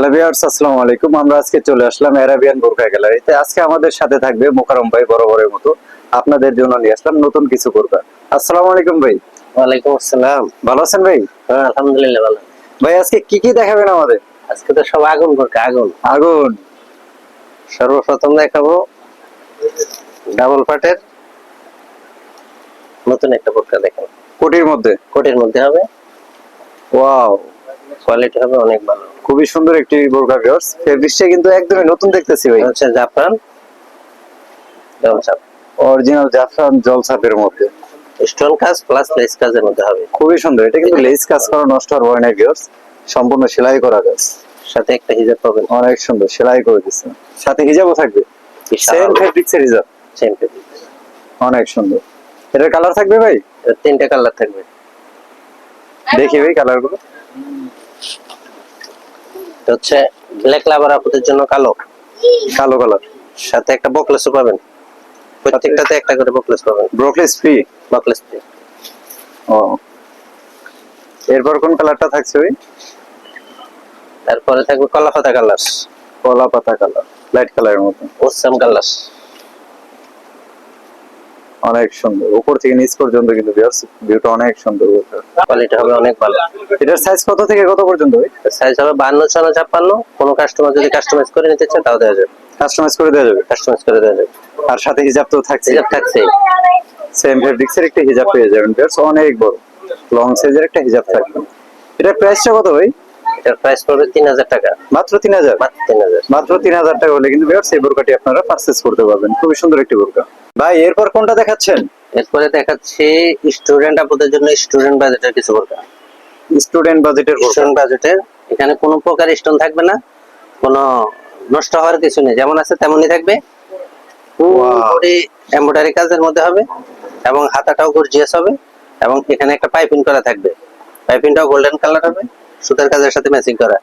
Hello viewers আসসালামু আলাইকুম। আমরা আজকে চলে আসলাম অ্যারাবিয়ান বোরকা গ্যালারিতে আজকে আমাদের সাথে থাকবে মোকারম ভাই বরাবরের মতো। আপনাদের জন্য নিয়ে আসলাম নতুন কিছু বোরকা আসসালামু আলাইকুম ভাই। ওয়ালাইকুম আসসালাম। ভালো আছেন ভাই? হ্যাঁ আলহামদুলিল্লাহ ভালো। ভাই আজকে কি কি দেখাবেন আমাদের? আজকে তো সব আগুন করছে আগুন। আগুন। সর্বপ্রথম দেখাবো ডাবল পাটের নতুন একটা বোরকা দেখেন কোটির মধ্যে। কোটির মধ্যে হবে। ওয়াও। কোয়ালিটি হবে অনেক ভালো। খুবই সুন্দর একটি বোরকা ভিউয়ার্স। ফেব্রিক্সটা কিন্তু একদমই নতুন দেখতেছি ভাই। হচ্ছে জাফরান? চাপ অরিজিনাল জাফরান জলছাপের মধ্যে। স্টোন কাজ প্লাস লেস কাজের মধ্যে হবে। খুবই সুন্দর। এটা কিন্তু লেস কাজ করা নষ্ট ভিউয়ার্স। সম্পূর্ণ সেলাই করা কাজ সাথে একটা হিজাব পাবেন। অনেক সুন্দর সেলাই করে দিচ্ছে। সাথে হিজাবও থাকবে। সেম ফেব্রিক্সের হিজাব। সেম অনেক সুন্দর। এটার কালার থাকবে ভাই? তিনটা কালার থাকবে। দেখি ভাই কালারগুলো। এটা হচ্ছে ব্ল্যাক লাভার আপুদের জন্য কালো কালো কালার সাথে একটা বকলেসও পাবেন। প্রত্যেকটাতে একটা করে বকলেস পাবেন। ব্রোকলেস ফ্রি বকলেস ফ্রি ও। এরপর কোন কালারটা থাকছে ওই তারপরে থাকবে কলা পাতা কালার কলা পাতা কালার লাইট কালারের মতো। ওসাম কালার অনেক সুন্দর। উপর থেকে নিচ পর্যন্ত কিন্তু ভিউটা অনেক সুন্দর কোয়ালিটি হবে অনেক ভালো। এটার সাইজ কত থেকে কত পর্যন্ত সাইজ হবে বান্ন ছয় ছাপ্পান্ন। কোনো কাস্টমার যদি কাস্টমাইজ করে নিতে চান তাও দেওয়া যাবে। কাস্টমাইজ করে দেওয়া যাবে? কাস্টমাইজ করে দেওয়া যাবে। আর সাথে হিজাব তো থাকছে হিজাব থাকছে সেম ফেব্রিক্সের একটা হিজাব পেয়ে যাবেন ভিউয়ার্স অনেক বড়। লং সাইজের একটা হিজাব থাকবে। এটার প্রাইসটা কত ভাই? এটার প্রাইস পড়বে তিন হাজার টাকা। মাত্র তিন হাজার? মাত্র তিন হাজার। মাত্র তিন হাজার টাকা হলে কিন্তু ভিউয়ার্স এই বোরকাটি আপনারা পারচেস করতে পারবেন। খুবই সুন্দর একটি বোরকা। ভাই এরপর কোনটা দেখাচ্ছেন? এরপরে দেখাচ্ছি স্টুডেন্ট আপুদের জন্য স্টুডেন্ট বাজেটের কিছু বোরকা। স্টুডেন্ট বাজেটের স্টুডেন্ট বাজেটের এখানে কোনো প্রকার স্টোন থাকবে না কোনো নষ্ট হওয়ার কিছু নেই যেমন আছে তেমনই থাকবে। পুরোপুরি এমব্রয়ডারি কাজের মধ্যে হবে এবং হাতাটাও গর্জিয়াস হবে এবং এখানে একটা পাইপিং করা থাকবে। পাইপিংটাও গোল্ডেন কালার হবে। সুতার কাজের সাথে ম্যাচিং করা।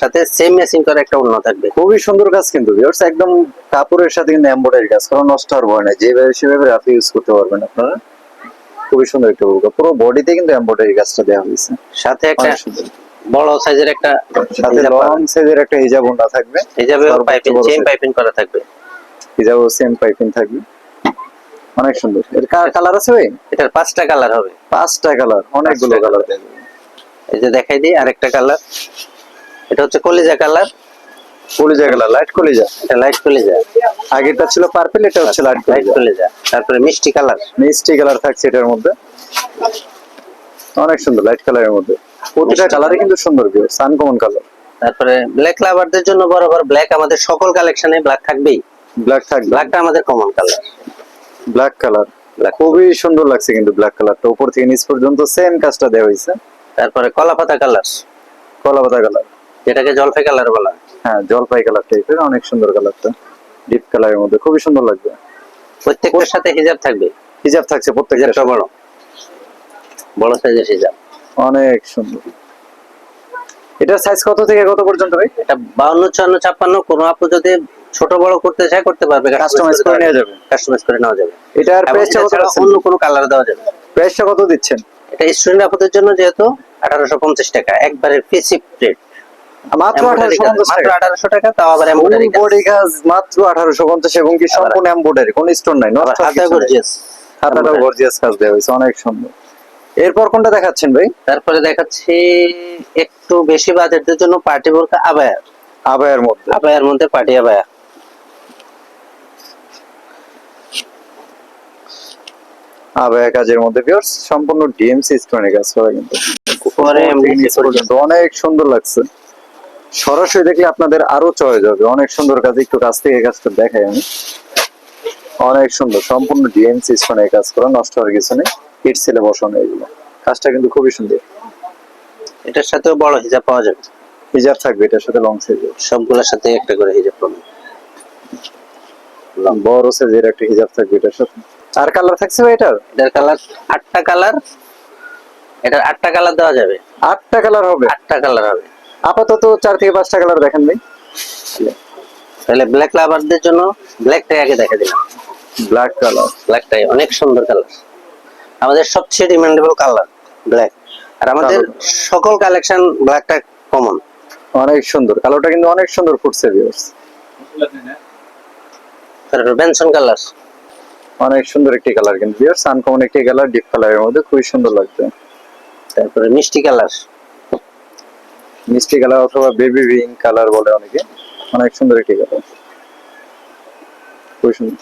সাথে সেম ম্যাচিং করা একটা অন্য থাকবে। খুবই সুন্দর কাজ কিন্তু ভিউয়ার্স একদম কাপড়ের সাথে কিন্তু এমব্রয়ডারি কাজ কারণ নষ্ট হওয়ার ভয় নাই। যেভাবে সেভাবে রাফি ইউজ করতে পারবেন আপনারা। খুবই সুন্দর একটা বোরকা পুরো বডিতে কিন্তু এমব্রয়ডারি কাজটা দেওয়া হয়েছে। সাথে একটা অনেক সুন্দর। বড় সাইজের একটা সাথে লং সাইজের একটা হিজাব ওন্না থাকবে। হিজাবে পাইপিং সেম পাইপিং করা থাকবে। হিজাবও সেম পাইপিং থাকবে। অনেক সুন্দর। এর কালার আছে ভাই? এটার পাঁচটা কালার হবে। পাঁচটা কালার অনেকগুলো কালার এই যে দেখাই দিই আরেকটা কালার এটা হচ্ছে কলিজা কালার কলিজা কালার লাইট কলিজা। এটা লাইট কলিজা। আগেরটা ছিল পার্পল এটা হচ্ছে লাইট লাইট কলিজা। তারপরে মিষ্টি কালার মিষ্টি কালার থাকছে এটার মধ্যে। অনেক সুন্দর লাইট কালারের মধ্যে। প্রতিটা কালারে কিন্তু সুন্দর ভিউ সানকমন কালার তারপরে ব্ল্যাক লাভারদের জন্য বরাবর ব্ল্যাক আমাদের সকল কালেকশনে ব্ল্যাক থাকবেই। ব্ল্যাক থাকবে। ব্ল্যাকটা আমাদের কমন কালার ব্ল্যাক কালার খুবই সুন্দর লাগছে কিন্তু ব্ল্যাক কালারটা উপর থেকে নিচ পর্যন্ত সেম কাজটা দেওয়া হয়েছে। তারপরে কলা পাতা কালার। কলা পাতা কালার। যেটাকে জলপাই কালার বলা হ্যাঁ। জলপাই কালার টাইপের অনেক সুন্দর কালারটা ডিপ কালারের মধ্যে খুবই সুন্দর লাগবে। প্রত্যেকটার সাথে হিজাব থাকবে? হিজাব থাকছে প্রত্যেকটা হিজাবটা বড়। বড় সাইজের হিজাব। অনেক সুন্দর। এটার সাইজ কত থেকে কত পর্যন্ত ভাই? এটা বাউন্ন চুয়ান্ন ছাপ্পান্ন কোনো আপু যদি ছোট বড় করতে চায় করতে পারবে। কাস্টমাইজ করে নেওয়া যাবে। কাস্টমাইজ করে নেওয়া যাবে। এটার প্রাইসটা এটা কত অন্য কোনো কালার দেওয়া যাবে প্রাইসটা কত দিচ্ছেন? এটা স্টুডেন্ট আপুদের জন্য যেহেতু আঠারোশো পঞ্চাশ টাকা একবারে ফিসিপ রেট মাত্র আঠারোশো টাকা। তাও আবার এমব্রয়ডারি কাজ মাত্র আঠারোশো পঞ্চাশ এবং কি সম্পূর্ণ এম্বোডারি কোন স্টোন নাই নষ্ট গর্জিয়াস হাতাটাও গর্জিয়াস কাজ দেওয়া হয়েছে অনেক সুন্দর। এরপর কোনটা দেখাচ্ছেন ভাই? তারপরে দেখাচ্ছি একটু বেশি বাজেটদের জন্য পার্টি বোরকা আবায়া আবায়ের। মধ্যে। আবায়ার মধ্যে পার্টি আবায়া আবায়া কাজের মধ্যে ভিউয়ার্স সম্পূর্ণ ডিএমসি কাজ করা কিন্তু। পর্যন্ত অনেক সুন্দর লাগছে। সরাসরি দেখলে আপনাদের আরও চয়েস হবে অনেক সুন্দর কাজ একটু কাছ থেকে কাজটা দেখাই আমি। অনেক সুন্দর সম্পূর্ণ ডিএমসি স্টোনে কাজ করা নষ্ট হওয়ার কিছু নেই। ইট সেলে বসানো এগুলো। কাজটা কিন্তু খুবই সুন্দর। এটার সাথেও বড় হিজাব পাওয়া যাবে। হিজাব থাকবে এটার সাথে লং সাইজের সবগুলোর সাথে একটা করে হিজাব পাবেন। বড় সাইজের একটা হিজাব থাকবে এটার সাথে। আর কালার থাকছে ভাই এটার? এটার কালার আটটা কালার এটার আটটা কালার দেওয়া যাবে। আটটা কালার হবে? আটটা কালার হবে। আপাতত চার থেকে পাঁচটা কালার দেখেন ভাই। তাহলে ব্ল্যাক লাভারদের জন্য ব্ল্যাকটাই আগে দেখে দিলাম। ব্ল্যাক কালার ব্ল্যাকটাই অনেক সুন্দর কালার আমাদের সবচেয়ে ডিমান্ডেবল কালার ব্ল্যাক আর আমাদের সকল কালেকশন ব্ল্যাকটা কমন অনেক সুন্দর। কালোটা কিন্তু অনেক সুন্দর ফুটছে ভিউয়ার্স বেনসন কালার অনেক সুন্দর একটি কালার কিন্তু ভিউয়ার্স আনকমন একটি কালার ডিপ কালারের মধ্যে খুবই সুন্দর লাগছে। তারপরে মিষ্টি কালার। মিষ্টি কালার অথবা বেবি পিঙ্ক কালার বলে অনেকে অনেক সুন্দর একটি কালার খুবই সুন্দর।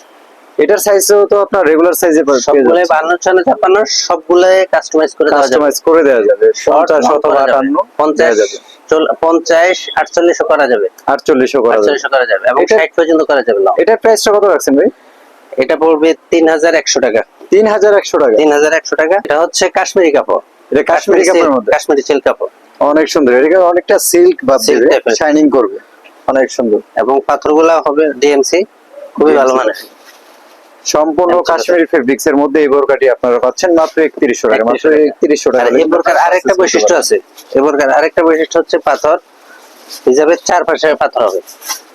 এটার সাইজও তো আপনার রেগুলার সাইজে সবগুলাই বান্ন ছয় ছাপ্পান্ন সবগুলাই কাস্টমাইজ করে দেওয়া যাবে। কাস্টমাইজ করে দেওয়া যাবে Short পঞ্চাশ long অথবা করা যাবে। আটান্ন পঞ্চাশ দেওয়া যাবে। চল- পঞ্চাশ আটচল্লিশও করা যাবে। আটচল্লিশও করা যাবে। আটচল্লিশও করা যাবে এবং এটা- ষাট পর্যন্ত করা যাবে না এটার প্রাইসটা কত রাখছেন ভাই? এটা পড়বে তিন হাজার একশো টাকা। তিন হাজার একশো টাকা? তিন হাজার একশো টাকা। এটা হচ্ছে কাশ্মীরি কাপড়। এটা কাশ্মীরি কাপড়ের মধ্যে? কাশ্মীরি সিল্ক কাপড়। অনেক সুন্দর। এটা অনেকটা সিল্ক বা। শাইনিং করবে। অনেক সুন্দর। এবং পাথরগুলা হবে ডিএমসি খুবই ভালো মানের। সম্পূর্ণ কাশ্মীরি ফেব্রিক্স এর মধ্যে এই বোরকাটি আপনারা পাচ্ছেন মাত্র একত্রিশশো টাকা। মাত্র 3100 টাকা। এই প্রকার আরেকটা বৈশিষ্ট্য আছে। এই প্রকার আরেকটা বৈশিষ্ট্য হচ্ছে পাথর। হিসাবে চার পাশে পাথর হবে।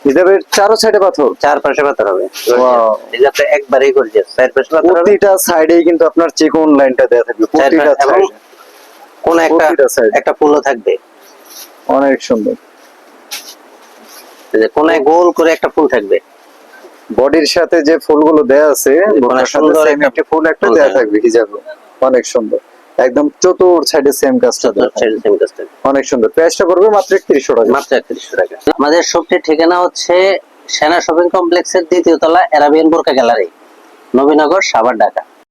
হিজাবের চারো সাইডে পাথর? চার পাশে পাথর হবে। Wow. একবারেই গর্জিয়াস চার পাশে পাথর প্রতিটা সাইডেই কিন্তু আপনার চিকন লাইনটা দেওয়া থাকবে। প্রতিটা পাশে- কোন একটা প্রতিটা side এ। একটা ফুলও থাকবে। অনেক সুন্দর। এই যে কোনায় গোল করে একটা ফুল থাকবে। বডির সাথে যে ফুলগুলো দেয়া আছে সুন্দর একটা ফুল একটা দেয়া দেয়া। থাকবে হিজাবে। অনেক সুন্দর। একদম চতুর সাইডে সেম কাজটা। সেম কাজটা অনেক সুন্দর। প্রাইসটা করবে মাত্র একত্রিশশো টাকা। মাত্র একত্রিশশো টাকা। আমাদের শপটির ঠিকানা হচ্ছে সেনা শপিং কমপ্লেক্সের দ্বিতীয় তলা অ্যারাবিয়ান বোরকা গ্যালারি নবীনগর সাভার ঢাকা।